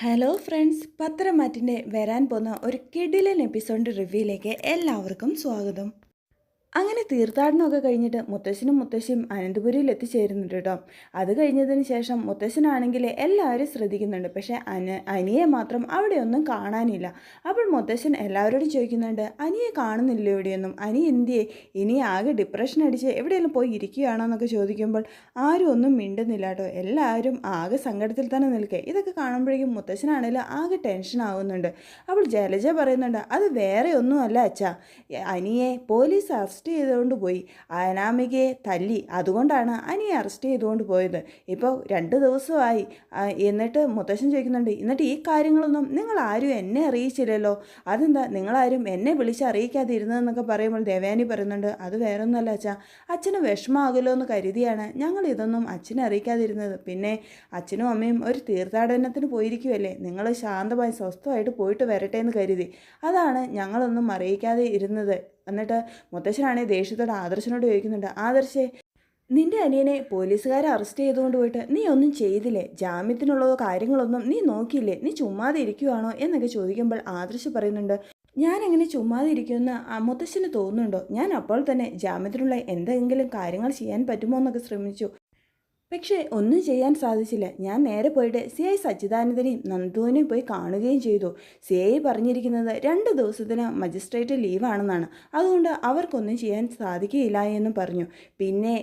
Hello friends പത്രമാറ്റിന്റെ വരാൻ പോകുന്ന ഒരു കിടിലൻ എപ്പിസോഡ് റിവ്യൂയിലേക്ക് എല്ലാവർക്കും സ്വാഗതം. അങ്ങനെ തീർത്ഥാടനമൊക്കെ കഴിഞ്ഞിട്ട് മുത്തശ്ശനും മുത്തശ്ശിയും അനന്തപുരിയിൽ എത്തിച്ചേരുന്നുണ്ട് കേട്ടോ. അത് കഴിഞ്ഞതിന് ശേഷം മുത്തശ്ശനാണെങ്കിൽ എല്ലാവരും ശ്രദ്ധിക്കുന്നുണ്ട്. പക്ഷേ അന അനിയെ മാത്രം അവിടെയൊന്നും കാണാനില്ല. അപ്പോൾ മുത്തശ്ശൻ എല്ലാവരോടും ചോദിക്കുന്നുണ്ട് അനിയെ കാണുന്നില്ല എവിടെയൊന്നും അനി എന്തിയെ? ഇനി ആകെ ഡിപ്രഷൻ അടിച്ച് എവിടെയെങ്കിലും പോയി ഇരിക്കുകയാണോ എന്നൊക്കെ ചോദിക്കുമ്പോൾ ആരും ഒന്നും മിണ്ടുന്നില്ല കേട്ടോ. എല്ലാവരും ആകെ സങ്കടത്തിൽ തന്നെ നിൽക്കേ. ഇതൊക്കെ കാണുമ്പോഴേക്കും മുത്തശ്ശനാണെങ്കിലും ആകെ ടെൻഷൻ ആവുന്നുണ്ട്. അപ്പോൾ ജലജ പറയുന്നുണ്ട് അത് വേറെ ഒന്നുമല്ല അച്ഛാ. അനിയെ പോലീസ് അറസ്റ്റ് ചെയ്തുകൊണ്ട് പോയി. അനാമികയെ തല്ലി. അതുകൊണ്ടാണ് അനിയെ അറസ്റ്റ് ചെയ്തുകൊണ്ട് പോയത്. ഇപ്പോൾ രണ്ട് ദിവസമായി. എന്നിട്ട് മുത്തശ്ശൻ ചോദിക്കുന്നുണ്ട് എന്നിട്ട് ഈ കാര്യങ്ങളൊന്നും നിങ്ങൾ ആരും എന്നെ അറിയിച്ചില്ലല്ലോ? അതെന്താ? നിങ്ങളാരും എന്നെ വിളിച്ച് അറിയിക്കാതെ ഇരുന്നതെന്നൊക്കെ പറയുമ്പോൾ ദേവയാനി പറയുന്നുണ്ട് അത് വേറെ ഒന്നുമല്ല അച്ഛാ. അച്ഛന് വിഷമാകുമല്ലോ എന്ന് കരുതിയാണ് ഞങ്ങൾ ഇതൊന്നും അച്ഛനെ അറിയിക്കാതിരുന്നത്. പിന്നെ അച്ഛനും അമ്മയും ഒരു തീർത്ഥാടനത്തിന് പോയിരിക്കുമല്ലേ നിങ്ങൾ ശാന്തമായി സ്വസ്ഥമായിട്ട് പോയിട്ട് വരട്ടെ എന്ന് കരുതി. അതാണ് ഞങ്ങളൊന്നും അറിയിക്കാതെ ഇരുന്നത്. എന്നിട്ട് മുത്തശ്ശനാണെങ്കിൽ ദേഷ്യത്തോടെ ആദർശനോട് ചോദിക്കുന്നുണ്ട് ആദർശേ നിന്റെ അനിയനെ പോലീസുകാരെ അറസ്റ്റ് ചെയ്തുകൊണ്ട് പോയിട്ട് നീ ഒന്നും ചെയ്തില്ലേ? ജാമ്യത്തിനുള്ളതോ കാര്യങ്ങളൊന്നും നീ നോക്കിയില്ലേ? നീ ചുമ്മാതെ ഇരിക്കുവാണോ? എന്നൊക്കെ ചോദിക്കുമ്പോൾ ആദർശ് പറയുന്നുണ്ട് ഞാൻ ചുമ്മാതെ ഇരിക്കുമെന്ന് മുത്തശ്ശന് തോന്നുന്നുണ്ടോ? ഞാൻ അപ്പോൾ തന്നെ ജാമ്യത്തിനുള്ള എന്തെങ്കിലും കാര്യങ്ങൾ ചെയ്യാൻ പറ്റുമോ? എന്നൊക്കെ ശ്രമിച്ചു. പക്ഷേ ഒന്നും ചെയ്യാൻ സാധിച്ചില്ല. ഞാൻ നേരെ പോയിട്ട് സി ഐ സച്ചിദാനന്ദനെയും നന്ദുവിനെയും പോയി കാണുകയും ചെയ്തു. സി ഐ പറഞ്ഞിരിക്കുന്നത് രണ്ട് ദിവസത്തിന് മജിസ്ട്രേറ്റ് ലീവാണെന്നാണ്. അതുകൊണ്ട് അവർക്കൊന്നും ചെയ്യാൻ സാധിക്കുകയില്ല എന്നും പറഞ്ഞു. പിന്നെ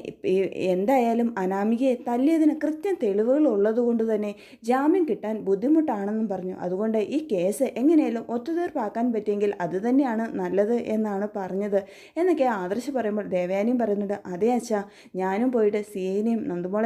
എന്തായാലും അനാമികയെ തല്ലിയതിന് കൃത്യം തെളിവുകൾ ഉള്ളതുകൊണ്ട് തന്നെ ജാമ്യം കിട്ടാൻ ബുദ്ധിമുട്ടാണെന്നും പറഞ്ഞു. അതുകൊണ്ട് ഈ കേസ് എങ്ങനെയാലും ഒത്തുതീർപ്പാക്കാൻ പറ്റിയെങ്കിൽ അത് തന്നെയാണ് നല്ലത് എന്നാണ് പറഞ്ഞത്. എന്നൊക്കെ ആദർശ് പറയുമ്പോൾ ദേവയാനിയും പറയുന്നുണ്ട് അതേ അച്ഛാ ഞാനും പോയിട്ട് സി ഐനെയും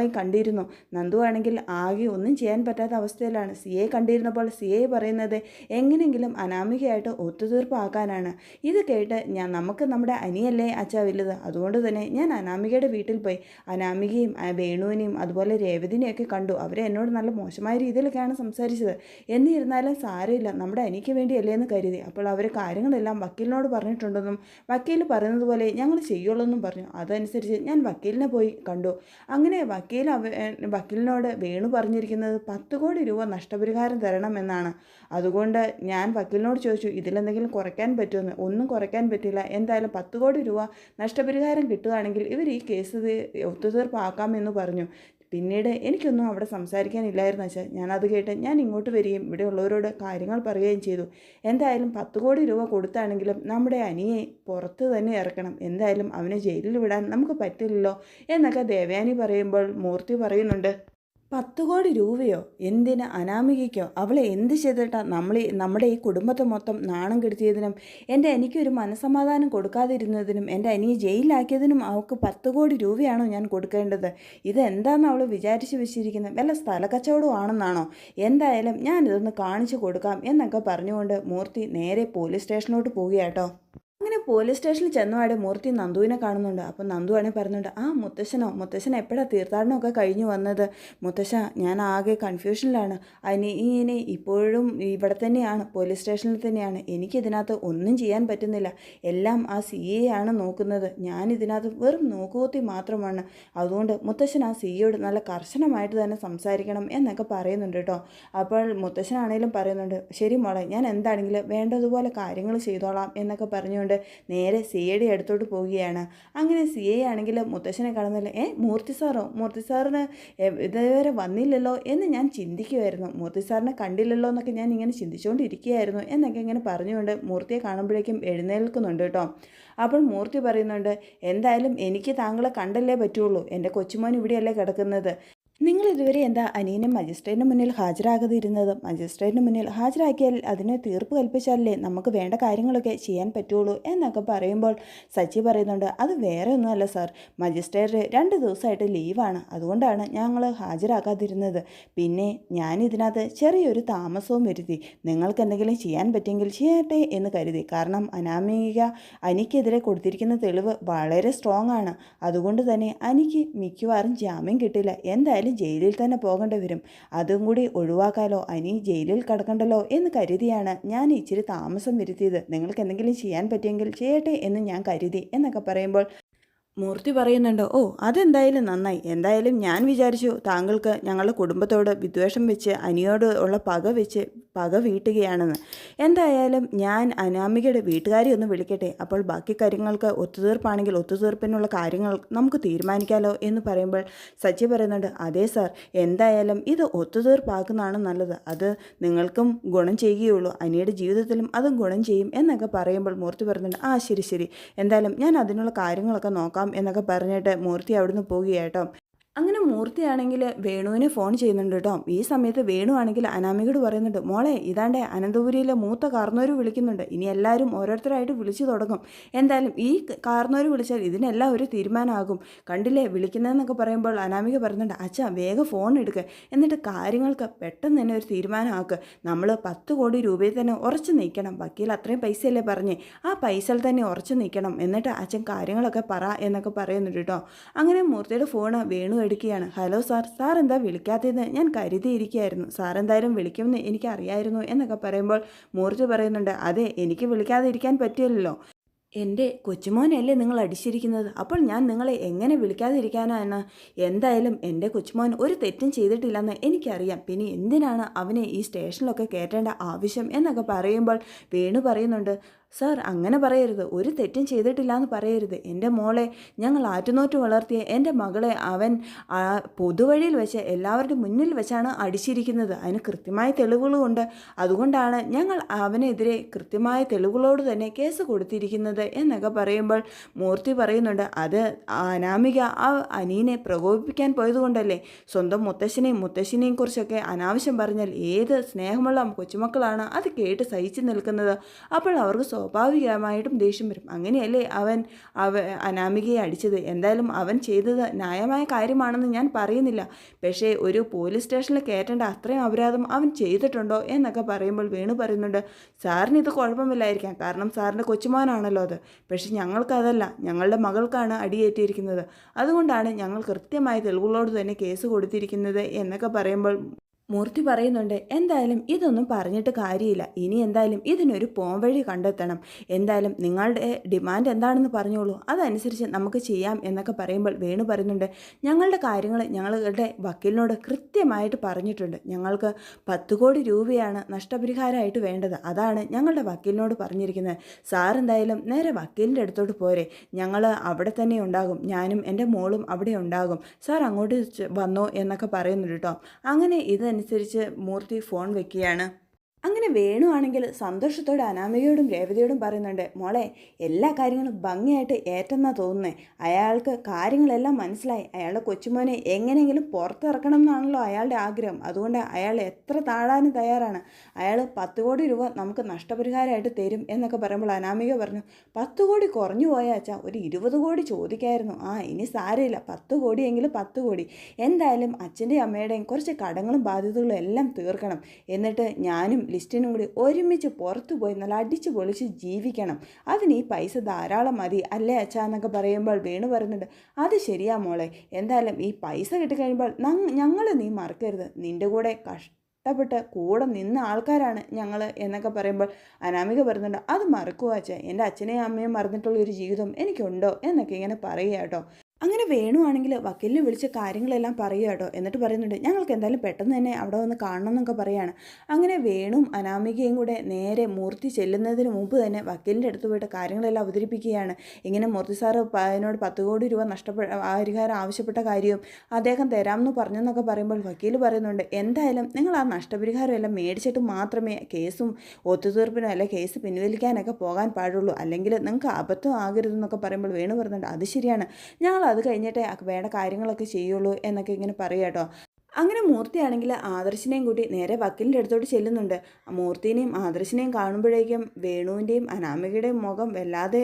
നന്ദുമോളെയും കണ്ടിരുന്നു. നന്ദു ആണെങ്കിൽ ആകെ ഒന്നും ചെയ്യാൻ പറ്റാത്ത അവസ്ഥയിലാണ്. സി എ കണ്ടിരുന്നപ്പോൾ സി എ പറയുന്നത് എങ്ങനെയെങ്കിലും അനാമികയായിട്ട് ഒത്തുതീർപ്പാക്കാനാണ്. ഇത് കേട്ട് ഞാൻ നമുക്ക് നമ്മുടെ അനിയല്ലേ അച്ഛാ വലുത്. അതുകൊണ്ട് തന്നെ ഞാൻ അനാമികയുടെ വീട്ടിൽ പോയി. അനാമികയും വേണുവിനെയും അതുപോലെ രേവതിനെയൊക്കെ കണ്ടു. അവരെ എന്നോട് നല്ല മോശമായ രീതിയിലൊക്കെയാണ് സംസാരിച്ചത്. എന്നിരുന്നാലും സാരമില്ല. നമ്മുടെ അനിക്ക് വേണ്ടിയല്ലേ എന്ന് കരുതി. അപ്പോൾ അവർ കാര്യങ്ങളെല്ലാം വക്കീലിനോട് പറഞ്ഞിട്ടുണ്ടെന്നും വക്കീൽ പറയുന്നതുപോലെ ഞങ്ങൾ ചെയ്യുള്ളൂ എന്നും പറഞ്ഞു. അതനുസരിച്ച് ഞാൻ വക്കീലിനെ പോയി കണ്ടു. അങ്ങനെ വക്കീൽ അവ വക്കീലിനോട് വേണു പറഞ്ഞിരിക്കുന്നത് പത്ത് കോടി രൂപ നഷ്ടപരിഹാരം തരണമെന്നാണ്. അതുകൊണ്ട് ഞാൻ വക്കീലിനോട് ചോദിച്ചു ഇതിലെന്തെങ്കിലും കുറയ്ക്കാൻ പറ്റുമെന്ന്. ഒന്നും കുറയ്ക്കാൻ പറ്റില്ല. എന്തായാലും പത്ത് കോടി രൂപ നഷ്ടപരിഹാരം കിട്ടുകയാണെങ്കിൽ ഇവർ ഈ കേസ് ഒത്തുതീർപ്പാക്കാമെന്ന് പറഞ്ഞു. പിന്നീട് എനിക്കൊന്നും അവിടെ സംസാരിക്കാനില്ലായിരുന്നു വെച്ചാൽ ഞാനത് കേട്ട് ഞാൻ ഇങ്ങോട്ട് വരികയും ഇവിടെ ഉള്ളവരോട് കാര്യങ്ങൾ പറയുകയും ചെയ്തു. എന്തായാലും പത്ത് കോടി രൂപ കൊടുത്താണെങ്കിലും നമ്മുടെ അനിയെ പുറത്ത് തന്നെ ഇറക്കണം. എന്തായാലും അവനെ ജയിലിൽ വിടാൻ നമുക്ക് പറ്റില്ലല്ലോ എന്നൊക്കെ ദേവയാനി പറയുമ്പോൾ മൂർത്തി പറയുന്നുണ്ട്. പത്ത് കോടി രൂപയോ? എന്തിന്? അനാമികയ്ക്കോ? അവളെ എന്ത് ചെയ്തിട്ടാ നമ്മൾ നമ്മുടെ ഈ കുടുംബത്തെ മൊത്തം നാണം കെടുത്തിയതിനും എന്റെ എനിക്കൊരു മനസമാധാനം കൊടുക്കാതിരുന്നതിനും എന്റെ അനിയെ ജയിലിലാക്കിയതിനും അവൾക്ക് പത്ത് കോടി രൂപയാണോ ഞാൻ കൊടുക്കേണ്ടത്? ഇതെന്താണെന്ന് അവൾ വിചാരിച്ച് വെച്ചിരിക്കുന്നത് വല്ല സ്ഥല കച്ചവടമാണെന്നാണോ എന്തായാലും ഞാനിതൊന്ന് കാണിച്ചു കൊടുക്കാം എന്നൊക്കെ പറഞ്ഞുകൊണ്ട് മൂർത്തി നേരെ പോലീസ് സ്റ്റേഷനിലോട്ട് പോവുകയാട്ടോ. അങ്ങനെ പോലീസ് സ്റ്റേഷനിൽ ചെന്നപാടെ മൂർത്തി നന്ദുവിനെ കാണുന്നുണ്ട്. അപ്പം നന്ദു ആണെങ്കിൽ പറയുന്നുണ്ട് ആ മുത്തശ്ശനോ മുത്തശ്ശൻ എപ്പോഴാണ് തീർത്ഥാടനമൊക്കെ കഴിഞ്ഞു വന്നത്? മുത്തശ്ശ ഞാൻ ആകെ കൺഫ്യൂഷനിലാണ് അതിന് ഇങ്ങനെ ഇപ്പോഴും ഇവിടെ തന്നെയാണ് പോലീസ് സ്റ്റേഷനിൽ തന്നെയാണ്. എനിക്കിതിനകത്ത് ഒന്നും ചെയ്യാൻ പറ്റുന്നില്ല. എല്ലാം ആ സി എ ആണ് നോക്കുന്നത്. ഞാൻ ഇതിനകത്ത് വെറും നോക്കുകൂത്തി മാത്രമാണ്. അതുകൊണ്ട് മുത്തശ്ശൻ ആ സി എയോട് നല്ല കർശനമായിട്ട് തന്നെ സംസാരിക്കണം എന്നൊക്കെ പറയുന്നുണ്ട് കേട്ടോ. അപ്പോൾ മുത്തശ്ശനാണേലും പറയുന്നുണ്ട് ശരി മോളെ ഞാൻ എന്താണെങ്കിലും വേണ്ടതുപോലെ കാര്യങ്ങൾ ചെയ്തോളാം എന്നൊക്കെ പറഞ്ഞുകൊണ്ട് നേരെ സി എയുടെ അടുത്തോട്ട് പോവുകയാണ്. അങ്ങനെ സി എ ആണെങ്കിൽ മുത്തശ്ശനെ കാണുന്നില്ല ഏ മൂർത്തി സാറോ മൂർത്തി സാറിന് ഇതുവരെ വന്നില്ലല്ലോ എന്ന് ഞാൻ ചിന്തിക്കുമായിരുന്നു മൂർത്തി സാറിനെ കണ്ടില്ലല്ലോ എന്നൊക്കെ ഞാൻ ഇങ്ങനെ ചിന്തിച്ചുകൊണ്ടിരിക്കുകയായിരുന്നു എന്നൊക്കെ ഇങ്ങനെ പറഞ്ഞുകൊണ്ട് മൂർത്തിയെ കാണുമ്പോഴേക്കും എഴുന്നേൽക്കുന്നുണ്ട് കേട്ടോ. അപ്പോൾ മൂർത്തി പറയുന്നുണ്ട് എന്തായാലും എനിക്ക് താങ്കളെ കണ്ടല്ലേ പറ്റുള്ളൂ. എന്റെ കൊച്ചുമോൻ ഇവിടെയല്ലേ കിടക്കുന്നത്. നിങ്ങൾ ഇതുവരെ എന്താ അനിയനും മജിസ്ട്രേറ്റിന് മുന്നിൽ ഹാജരാകാതെ ഇരുന്നത് മജിസ്ട്രേറ്റിന് മുന്നിൽ ഹാജരാക്കിയാൽ അതിന് തീർപ്പ് കൽപ്പിച്ചാലേ നമുക്ക് വേണ്ട കാര്യങ്ങളൊക്കെ ചെയ്യാൻ പറ്റുള്ളൂ എന്നൊക്കെ പറയുമ്പോൾ സച്ചി പറയുന്നുണ്ട് അത് വേറെ ഒന്നുമല്ല സാർ. മജിസ്ട്രേറ്റ് രണ്ട് ദിവസമായിട്ട് ലീവാണ്. അതുകൊണ്ടാണ് ഞങ്ങൾ ഹാജരാക്കാതിരുന്നത് പിന്നെ ഞാൻ ഇതിനകത്ത് ചെറിയൊരു താമസവും വരുത്തി. നിങ്ങൾക്ക് എന്തെങ്കിലും ചെയ്യാൻ പറ്റിയെങ്കിൽ ചെയ്യട്ടെ എന്ന് കരുതി. കാരണം അനാമിക അനിക്കെതിരെ കൊടുത്തിരിക്കുന്ന തെളിവ് വളരെ സ്ട്രോങ് ആണ്. അതുകൊണ്ട് തന്നെ അനിക്ക് മിക്കവാറും ജാമ്യം കിട്ടില്ല. എന്തായാലും ജയിലിൽ തന്നെ പോകേണ്ടി വരും. അതും കൂടി ഒഴിവാക്കാലോ. അനി ജയിലിൽ കിടക്കണ്ടല്ലോ എന്ന് കരുതിയാണ് ഞാൻ ഇച്ചിരി താമസം വരുത്തിയത്. നിങ്ങൾക്ക് എന്തെങ്കിലും ചെയ്യാൻ പറ്റിയെങ്കിൽ ചെയ്യട്ടെ എന്ന് ഞാൻ കരുതി എന്നൊക്കെ പറയുമ്പോൾ മൂർത്തി പറയുന്നുണ്ടോ ഓ അതെന്തായാലും നന്നായി. എന്തായാലും ഞാൻ വിചാരിച്ചു താങ്കൾക്ക് ഞങ്ങളുടെ കുടുംബത്തോട് വിദ്വേഷം വെച്ച് അനിയോട് ഉള്ള പക വെച്ച് പക വീട്ടുകയാണെന്ന്. എന്തായാലും ഞാൻ അനാമികയുടെ വീട്ടുകാരെ ഒന്ന് വിളിക്കട്ടെ. അപ്പോൾ ബാക്കി കാര്യങ്ങൾക്ക് ഒത്തുതീർപ്പാണെങ്കിൽ ഒത്തുതീർപ്പിനുള്ള കാര്യങ്ങൾ നമുക്ക് തീരുമാനിക്കാലോ എന്ന് പറയുമ്പോൾ സച്ചി പറയുന്നുണ്ട് അതെ സാർ എന്തായാലും ഇത് ഒത്തുതീർപ്പാക്കുന്നതാണ് നല്ലത്. അത് നിങ്ങൾക്കും ഗുണം ചെയ്യുകയുള്ളൂ. അനിയുടെ ജീവിതത്തിലും അതും ഗുണം ചെയ്യും എന്നൊക്കെ പറയുമ്പോൾ മൂർത്തി പറയുന്നുണ്ട് ആ ശരി ശരി. എന്തായാലും ഞാൻ അതിനുള്ള കാര്യങ്ങളൊക്കെ നോക്കാം എന്നൊക്കെ പറഞ്ഞിട്ട് മൂർത്തി അവിടുന്ന് പോകുകയാട്ടോ അങ്ങനെ മൂർത്തിയാണെങ്കിൽ വേണുവിനെ ഫോൺ ചെയ്യുന്നുണ്ട് കേട്ടോ. ഈ സമയത്ത് വേണു ആണെങ്കിൽ പറയുന്നുണ്ട് മോളെ ഇതാണ്ടേ അനന്തപുരിയിലെ മൂത്ത കാർന്നോര് വിളിക്കുന്നുണ്ട്. ഇനി എല്ലാവരും ഓരോരുത്തരായിട്ട് വിളിച്ചു തുടങ്ങും. എന്തായാലും ഈ കാർന്നോര് വിളിച്ചാൽ ഇതിനെല്ലാം ഒരു തീരുമാനമാകും. കണ്ടില്ലേ വിളിക്കുന്നതെന്നൊക്കെ പറയുമ്പോൾ അനാമിക പറയുന്നുണ്ട് അച്ഛാ വേഗം ഫോൺ എടുക്കുക എന്നിട്ട് കാര്യങ്ങൾക്ക് പെട്ടെന്ന് തന്നെ ഒരു തീരുമാനമാക്കുക നമ്മൾ പത്ത് കോടി രൂപയിൽ തന്നെ ഉറച്ചു നിൽക്കണം. വക്കീൽ അത്രയും പൈസയല്ലേ പറഞ്ഞേ. ആ പൈസയിൽ തന്നെ ഉറച്ചു നിൽക്കണം. എന്നിട്ട് അച്ഛൻ കാര്യങ്ങളൊക്കെ പറ എന്നൊക്കെ പറയുന്നുണ്ട് കേട്ടോ. അങ്ങനെ മൂർത്തിയുടെ ഫോൺ വേണു എടുക്കുകയാണ് ഹലോ സാർ സാർ എന്താ വിളിക്കാത്തതെന്ന് ഞാൻ കരുതിയിരിക്കുകയായിരുന്നു. സാർ എന്തായാലും വിളിക്കുമെന്ന് എനിക്കറിയായിരുന്നു എന്നൊക്കെ പറയുമ്പോൾ മൂർജ് പറയുന്നുണ്ട് അതെ എനിക്ക് വിളിക്കാതിരിക്കാൻ പറ്റില്ലല്ലോ എന്റെ കൊച്ചുമോനല്ലേ നിങ്ങൾ അടിച്ചിരിക്കുന്നത്? അപ്പോൾ ഞാൻ നിങ്ങളെ എങ്ങനെ വിളിക്കാതിരിക്കാനാണ് എന്തായാലും എന്റെ കൊച്ചുമോൻ ഒരു തെറ്റും ചെയ്തിട്ടില്ലെന്ന് എനിക്കറിയാം. പിന്നെ എന്തിനാണ് അവനെ ഈ സ്റ്റേഷനിലൊക്കെ കയറ്റേണ്ട ആവശ്യം? എന്നൊക്കെ പറയുമ്പോൾ വേണു പറയുന്നുണ്ട് സാർ അങ്ങനെ പറയരുത്. ഒരു തെറ്റും ചെയ്തിട്ടില്ല എന്ന് പറയരുത്. എന്റെ മോളെ ഞങ്ങൾ ആറ്റുനോറ്റ് വളർത്തിയ എന്റെ മകളെ അവൻ പൊതുവഴിയിൽ വെച്ച് എല്ലാവരുടെ മുന്നിൽ വെച്ചാണ് അടിച്ചിരിക്കുന്നത്. അതിന് കൃത്യമായ തെളിവുകളുമുണ്ട് അതുകൊണ്ടാണ് ഞങ്ങൾ അവനെതിരെ കൃത്യമായ തെളിവുകളോട് തന്നെ കേസ് കൊടുത്തിരിക്കുന്നത് എന്നൊക്കെ പറയുമ്പോൾ മൂർത്തി പറയുന്നുണ്ട് അത് അനാമിക ആ അനീനെ പ്രകോപിപ്പിക്കാൻ പോയതുകൊണ്ടല്ലേ. സ്വന്തം മുത്തശ്ശനെയും മുത്തശ്ശിനെയും കുറിച്ചൊക്കെ അനാവശ്യം പറഞ്ഞാൽ ഏത് സ്നേഹമുള്ള കൊച്ചുമക്കളാണ് അത് കേട്ട് സഹിച്ചു നിൽക്കുന്നത്? അപ്പോൾ അവർക്ക് സ്വാഭാവികമായിട്ടും ദേഷ്യം വരും. അങ്ങനെയല്ലേ അവൻ അവ അനാമികയെ അടിച്ചത്? എന്തായാലും അവൻ ചെയ്തത് ന്യായമായ കാര്യമാണെന്ന് ഞാൻ പറയുന്നില്ല. പക്ഷേ ഒരു പോലീസ് സ്റ്റേഷനിൽ കയറ്റേണ്ട അത്രയും അപരാധം അവൻ ചെയ്തിട്ടുണ്ടോ എന്നൊക്കെ പറയുമ്പോൾ വേണു പറയുന്നുണ്ട് സാറിന് ഇത് കുഴപ്പമില്ലായിരിക്കാം. കാരണം സാറിന്റെ കൊച്ചുമോനാണല്ലോ അത്. പക്ഷേ ഞങ്ങൾക്കതല്ല. ഞങ്ങളുടെ മകൾക്കാണ് അടിയേറ്റിയിരിക്കുന്നത് അതുകൊണ്ടാണ് ഞങ്ങൾ കൃത്യമായ തെളിവുകളോട് തന്നെ കേസ് കൊടുത്തിരിക്കുന്നത് എന്നൊക്കെ പറയുമ്പോൾ മൂർത്തി പറയുന്നുണ്ട് എന്തായാലും ഇതൊന്നും പറഞ്ഞിട്ട് കാര്യമില്ല. ഇനി എന്തായാലും ഇതിനൊരു പോംവഴി കണ്ടെത്തണം. എന്തായാലും നിങ്ങളുടെ ഡിമാൻഡ് എന്താണെന്ന് പറഞ്ഞോളൂ. അതനുസരിച്ച് നമുക്ക് ചെയ്യാം എന്നൊക്കെ പറയുമ്പോൾ വേണു പറയുന്നുണ്ട് ഞങ്ങളുടെ കാര്യങ്ങൾ ഞങ്ങളുടെ വക്കീലിനോട് കൃത്യമായിട്ട് പറഞ്ഞിട്ടുണ്ട്. ഞങ്ങൾക്ക് പത്ത് കോടി രൂപയാണ് നഷ്ടപരിഹാരമായിട്ട് വേണ്ടത്. അതാണ് ഞങ്ങളുടെ വക്കീലിനോട് പറഞ്ഞിരിക്കുന്നത്. സാർ എന്തായാലും നേരെ വക്കീലിന്റെ അടുത്തോട്ട് പോരെ. ഞങ്ങൾ അവിടെ തന്നെ ഉണ്ടാകും. ഞാനും എന്റെ മോളും അവിടെ ഉണ്ടാകും. സാർ അങ്ങോട്ട് വന്നോ എന്നൊക്കെ പറയുന്നുണ്ട് കേട്ടോ. അങ്ങനെ ഇത് അനുസരിച്ച് മൂർത്തി ഫോൺ വെക്കുകയാണ്. അങ്ങനെ വേണുവാണെങ്കിൽ സന്തോഷത്തോടെ അനാമികയോടും രേവതിയോടും പറയുന്നുണ്ട് മോളെ എല്ലാ കാര്യങ്ങളും ഭംഗിയായിട്ട് ഏറ്റെന്നാ തോന്നുന്നേ. അയാൾക്ക് കാര്യങ്ങളെല്ലാം മനസ്സിലായി. അയാളുടെ കൊച്ചുമോനെ എങ്ങനെയെങ്കിലും പുറത്തിറക്കണം എന്നാണല്ലോ അയാളുടെ ആഗ്രഹം. അതുകൊണ്ട് അയാൾ എത്ര താഴാനും തയ്യാറാണ്. അയാൾ പത്ത് കോടി രൂപ നമുക്ക് നഷ്ടപരിഹാരമായിട്ട് തരും എന്നൊക്കെ പറയുമ്പോൾ അനാമിക പറഞ്ഞു പത്ത് കോടി കുറഞ്ഞു പോയാ അച്ഛാ? ഒരു ഇരുപത് കോടി ചോദിക്കായിരുന്നു. ആ ഇനി സാരമില്ല. പത്ത് കോടിയെങ്കിലും പത്ത് കോടി. എന്തായാലും അച്ഛന്റെയും അമ്മയുടെയും കുറച്ച് കടങ്ങളും ബാധ്യതകളും എല്ലാം തീർക്കണം. എന്നിട്ട് ഞാനും ലിസ്റ്റിനും കൂടി ഒരുമിച്ച് പുറത്തു പോയി നല്ല അടിച്ചു പൊളിച്ച് ജീവിക്കണം. അതിന് ഈ പൈസ ധാരാളം മതി അല്ലേ അച്ഛാ എന്നൊക്കെ പറയുമ്പോൾ വേണു പറയുന്നുണ്ട് അത് ശരിയാ മോളെ. എന്തായാലും ഈ പൈസ കിട്ടിക്കഴിയുമ്പോൾ ഞങ്ങൾ നീ മറക്കരുത്. നിന്റെ കൂടെ കഷ്ടപ്പെട്ട് കൂടെ നിന്ന ആൾക്കാരാണ് ഞങ്ങൾ എന്നൊക്കെ പറയുമ്പോൾ അനാമിക പറയുന്നുണ്ട് അത് മറക്കുക അച്ഛൻ എന്റെ അച്ഛനെയും അമ്മയും മറന്നിട്ടുള്ള ഒരു ജീവിതം എനിക്കുണ്ടോ? എന്നൊക്കെ ഇങ്ങനെ പറയുക കേട്ടോ. അങ്ങനെ വേണുവാണെങ്കിൽ വക്കീലിനെ വിളിച്ച് കാര്യങ്ങളെല്ലാം പറയുക കേട്ടോ. എന്നിട്ട് പറയുന്നുണ്ട് ഞങ്ങൾക്ക് എന്തായാലും പെട്ടെന്ന് തന്നെ അവിടെ വന്ന് കാണണം എന്നൊക്കെ പറയാണ്. അങ്ങനെ വേണും അനാമികയും കൂടെ നേരെ മൂർത്തി ചെല്ലുന്നതിന് മുമ്പ് തന്നെ വക്കീലിന്റെ അടുത്ത് പോയിട്ട് കാര്യങ്ങളെല്ലാം അവതരിപ്പിക്കുകയാണ്. ഇങ്ങനെ മൂർത്തി സാറ് അതിനോട് പത്ത് കോടി രൂപ നഷ്ടപ്പെട്ട പരിഹാരം ആവശ്യപ്പെട്ട കാര്യവും അദ്ദേഹം തരാമെന്ന് പറഞ്ഞെന്നൊക്കെ പറയുമ്പോൾ വക്കീൽ പറയുന്നുണ്ട് എന്തായാലും നിങ്ങൾ ആ നഷ്ടപരിഹാരം എല്ലാം മേടിച്ചിട്ട് മാത്രമേ കേസും ഒത്തുതീർപ്പിനോ അല്ലെങ്കിൽ കേസ് പിൻവലിക്കാനൊക്കെ പോകാൻ പാടുള്ളൂ. അല്ലെങ്കിൽ നിങ്ങൾക്ക് അബദ്ധം ആകരുതെന്നൊക്കെ പറയുമ്പോൾ വേണു പറയുന്നുണ്ട് അത് ശരിയാണ്. ഞങ്ങൾ അത് കഴിഞ്ഞിട്ടേ വേണ്ട കാര്യങ്ങളൊക്കെ ചെയ്യുള്ളൂ എന്നൊക്കെ ഇങ്ങനെ പറയാം കേട്ടോ. അങ്ങനെ മൂർത്തിയാണെങ്കിൽ ആദർശിനെയും കൂട്ടി നേരെ വക്കീലിന്റെ അടുത്തോട്ട് ചെല്ലുന്നുണ്ട്. മൂർത്തിനെയും ആദർശിനെയും കാണുമ്പോഴേക്കും വേണുവിന്റെയും അനാമികയുടെയും മുഖം വല്ലാതെ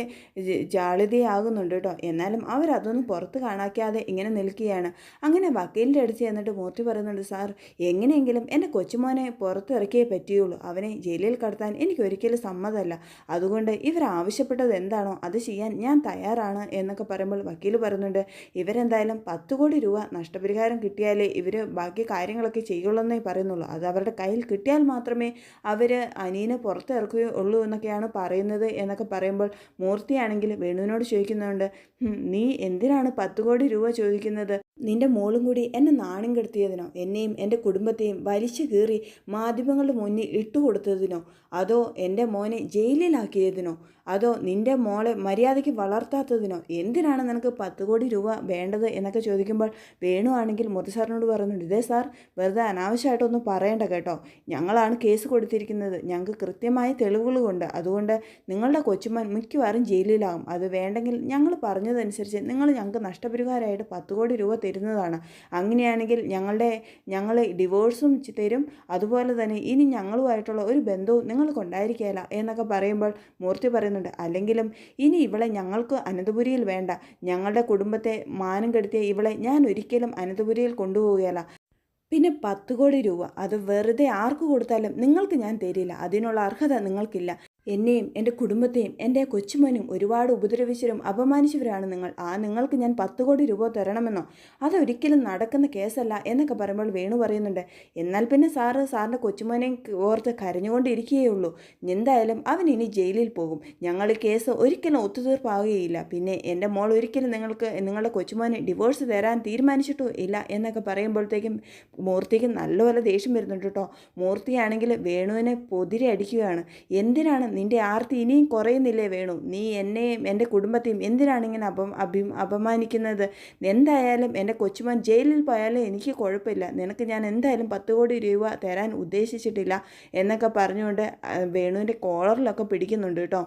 ജാളിതയാകുന്നുണ്ട് കേട്ടോ. എന്നാലും അവരതൊന്നും പുറത്ത് കാണാക്കാതെ ഇങ്ങനെ നിൽക്കുകയാണ്. അങ്ങനെ വക്കീലിന്റെ അടുത്ത് ചെന്നിട്ട് മൂർത്തി പറയുന്നുണ്ട് സാർ എങ്ങനെയെങ്കിലും എന്റെ കൊച്ചുമോനെ പുറത്തിറക്കിയേ പറ്റുകയുള്ളൂ അവനെ ജയിലിൽ കടത്താൻ എനിക്ക് ഒരിക്കലും സമ്മതമല്ല. അതുകൊണ്ട് ഇവർ ആവശ്യപ്പെട്ടത് എന്താണോ അത് ചെയ്യാൻ ഞാൻ തയ്യാറാണ് എന്നൊക്കെ പറയുമ്പോൾ വക്കീൽ പറയുന്നുണ്ട് ഇവരെന്തായാലും പത്ത് കോടി രൂപ നഷ്ടപരിഹാരം കിട്ടിയാലേ ഇവർ ബാക്കി കാര്യങ്ങളൊക്കെ ചെയ്യുള്ളൂ പറയുന്നുള്ളൂ. അത് അവരുടെ കയ്യിൽ കിട്ടിയാൽ മാത്രമേ അവർ അനിയനെ പുറത്തിറക്കുകയുള്ളൂ എന്നൊക്കെയാണ് പറയുന്നത് എന്നൊക്കെ പറയുമ്പോൾ മൂർത്തിയാണെങ്കിൽ വേണുവിനോട് ചോദിക്കുന്നുണ്ട് നീ എന്തിനാണ് പത്ത് കോടി രൂപ ചോദിക്കുന്നത്? നിന്റെ മോളും കൂടി എന്നെ നാണം കെടുത്തിയതിനോ എന്നെയും എന്റെ കുടുംബത്തെയും വലിച്ചു കീറി മാധ്യമങ്ങളുടെ മുന്നിൽ ഇട്ടുകൊടുത്തതിനോ അതോ എന്റെ മോനെ ജയിലിലാക്കിയതിനോ അതോ നിന്റെ മോളെ മര്യാദയ്ക്ക് വളർത്താത്തതിനോ എന്തിനാണ് നിനക്ക് പത്ത് കോടി രൂപ വേണ്ടത് എന്നൊക്കെ ചോദിക്കുമ്പോൾ വേണു ആണെങ്കിൽ മുറി സാറിനോട് പറയുന്നുണ്ട് ഇതേ സാർ വെറുതെ അനാവശ്യമായിട്ടൊന്നും പറയണ്ട കേട്ടോ. ഞങ്ങളാണ് കേസ് കൊടുത്തിരിക്കുന്നത്. ഞങ്ങൾക്ക് കൃത്യമായ തെളിവുകളുണ്ട് അതുകൊണ്ട് നിങ്ങളുടെ കൊച്ചുമാൻ മിക്കവാറും ജയിലിലാകും. അത് വേണ്ടെങ്കിൽ ഞങ്ങൾ പറഞ്ഞതനുസരിച്ച് നിങ്ങൾ ഞങ്ങൾക്ക് നഷ്ടപരിഹാരമായിട്ട് പത്ത് കോടി രൂപ തരുന്നതാണ്. അങ്ങനെയാണെങ്കിൽ ഞങ്ങളുടെ ഞങ്ങൾ ഡിവോഴ്സും തരും. അതുപോലെ തന്നെ ഇനി ഞങ്ങളുമായിട്ടുള്ള ഒരു ബന്ധവും നിങ്ങൾക്ക് ഉണ്ടായിരിക്കുകയില്ല എന്നൊക്കെ പറയുമ്പോൾ മൂർത്തി പറയുന്നുണ്ട്. അല്ലെങ്കിലും ഇനി ഇവളെ ഞങ്ങൾക്ക് അനന്തപുരിയിൽ വേണ്ട. ഞങ്ങളുടെ കുടുംബത്തെ മാനം കെടുത്തിയ ഇവളെ ഞാൻ ഒരിക്കലും അനന്തപുരിയിൽ കൊണ്ടുപോവുകയല്ല പിന്നെ പത്ത് കോടി രൂപ. അത് വെറുതെ ആർക്ക് കൊടുത്താലും നിങ്ങൾക്ക് ഞാൻ തരില്ല. അതിനുള്ള അർഹത നിങ്ങൾക്കില്ല. എന്നെയും എന്റെ കുടുംബത്തെയും എന്റെ കൊച്ചുമോനും ഒരുപാട് ഉപദ്രവിച്ചവരും അപമാനിച്ചവരാണ് നിങ്ങൾ. ആ നിങ്ങൾക്ക് ഞാൻ പത്ത് കോടി രൂപ തരണമെന്നോ? അതൊരിക്കലും നടക്കുന്ന കേസല്ല എന്നൊക്കെ പറയുമ്പോൾ വേണു പറയുന്നുണ്ട്. എന്നാൽ പിന്നെ സാറ് സാറിന്റെ കൊച്ചുമോനെ ഓർത്ത് കരഞ്ഞുകൊണ്ടിരിക്കുകയുള്ളൂ എന്തായാലും അവൻ ഇനി ജയിലിൽ പോകും. ഞങ്ങൾ കേസ് ഒരിക്കലും ഒത്തുതീർപ്പാവുകയില്ല പിന്നെ എന്റെ മോൾ ഒരിക്കലും നിങ്ങൾക്ക് നിങ്ങളുടെ കൊച്ചുമോനെ ഡിവോഴ്സ് തരാൻ തീരുമാനിച്ചിട്ടോ ഇല്ല എന്നൊക്കെ പറയുമ്പോഴത്തേക്കും മൂർത്തിക്ക് നല്ലപോലെ ദേഷ്യം വരുന്നുണ്ട് കേട്ടോ. മൂർത്തിയാണെങ്കിൽ വേണുവിനെ പൊതിരെ അടിക്കുകയാണ്. എന്തിനാണ് നിന്റെ ആർത്തി ഇനിയും കുറയുന്നില്ലേ വേണു? നീ എന്നെയും എന്റെ കുടുംബത്തെയും എന്തിനാണ് ഇങ്ങനെ അപ അഭി അപമാനിക്കുന്നത്? എന്തായാലും എന്റെ കൊച്ചുമാൻ ജയിലിൽ പോയാലും എനിക്ക് കുഴപ്പമില്ല. നിനക്ക് ഞാൻ എന്തായാലും പത്ത് കോടി രൂപ തരാൻ ഉദ്ദേശിച്ചിട്ടില്ല എന്നൊക്കെ പറഞ്ഞുകൊണ്ട് വേണുവിന്റെ കോളറിലൊക്കെ പിടിക്കുന്നുണ്ട് കേട്ടോ.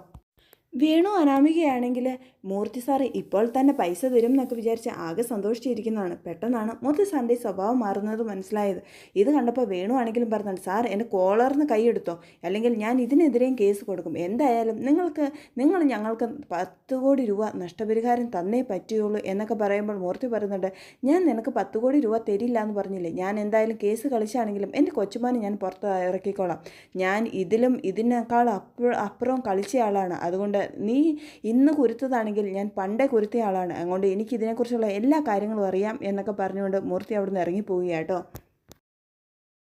വേണു അനാമികയാണെങ്കിൽ മൂർത്തി സാറ് ഇപ്പോൾ തന്നെ പൈസ തരും എന്നൊക്കെ വിചാരിച്ച് ആകെ സന്തോഷിച്ചിരിക്കുന്നതാണ്. പെട്ടെന്നാണ് മൂർത്തി സാറിന്റെ സ്വഭാവം മാറുന്നത് മനസ്സിലായത്. ഇത് കണ്ടപ്പോൾ വേണു ആണെങ്കിലും പറഞ്ഞിട്ട് സാർ എന്റെ കോളറിന് കൈയെടുത്തോ അല്ലെങ്കിൽ ഞാൻ ഇതിനെതിരെയും കേസ് കൊടുക്കും. എന്തായാലും നിങ്ങൾക്ക് നിങ്ങൾ ഞങ്ങൾക്ക് പത്ത് കോടി രൂപ നഷ്ടപരിഹാരം തന്നേ പറ്റുകയുള്ളൂ എന്നൊക്കെ പറയുമ്പോൾ മൂർത്തി പറയുന്നുണ്ട് ഞാൻ നിനക്ക് പത്ത് കോടി രൂപ തരില്ല എന്ന് പറഞ്ഞില്ലേ? ഞാൻ എന്തായാലും കേസ് കളിച്ചാണെങ്കിലും എന്റെ കൊച്ചുമാനെ ഞാൻ പുറത്ത് ഇറക്കിക്കോളാം. ഞാൻ ഇതിലും ഇതിനേക്കാൾ അപ്പുറം കളിച്ച ആളാണ്. അതുകൊണ്ട് നീ ഇന്ന് കുരുത്തതാണെങ്കിൽ ഞാൻ പണ്ടേ കുരുത്തിയ ആളാണ്. അതുകൊണ്ട് എനിക്കിതിനെക്കുറിച്ചുള്ള എല്ലാ കാര്യങ്ങളും അറിയാം എന്നൊക്കെ പറഞ്ഞുകൊണ്ട് മൂർത്തി അവിടെ നിന്ന് ഇറങ്ങിപ്പോവുകയാട്ടോ